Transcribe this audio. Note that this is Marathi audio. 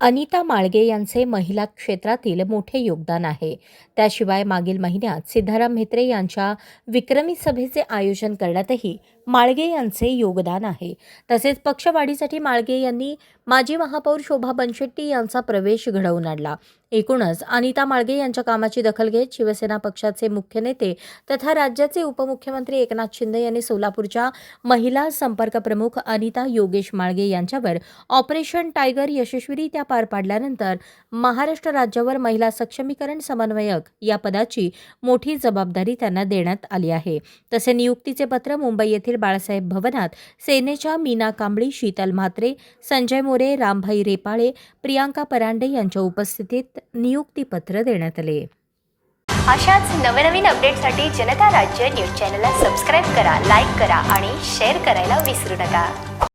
अनिता माळगे यांचे महिला क्षेत्रातील मोठे योगदान आहे. त्याशिवाय मागील महिन्यात सिद्धाराम म्हेत्रे यांच्या विक्रमी सभेचे आयोजन करण्यातही माळगे यांचे योगदान आहे. तसेच पक्षवाढीसाठी माळगे यांनी माजी महापौर शोभा बनशेट्टी यांचा प्रवेश घडवून आणला. एकूणच अनिता माळगे यांच्या कामाची दखल घेत शिवसेना पक्षाचे मुख्य नेते तथा राज्याचे उपमुख्यमंत्री एकनाथ शिंदे यांनी सोलापूरच्या महिला संपर्क प्रमुख अनिता योगेश माळगे यांच्यावर ऑपरेशन टायगर यशस्वीरित्या पार पाडल्यानंतर महाराष्ट्र राज्यावर महिला सक्षमीकरण समन्वयक या पदाची मोठी जबाबदारी त्यांना देण्यात आली आहे. तसे नियुक्तीचे पत्र मुंबई येथील बाळासाहेब भवनात सेनेच्या मीना कांबळी शीतल म्हात्रे संजय मोरे रामभाई रेपाळे प्रियांका परांडे यांच्या उपस्थितीत नियुक्तीपत्र देण्यात आले. अशाच नवनवीन अपडेटसाठी जनता राज्य न्यूज चॅनलला सबस्क्राईब करा लाईक करा आणि शेअर करायला विसरू नका.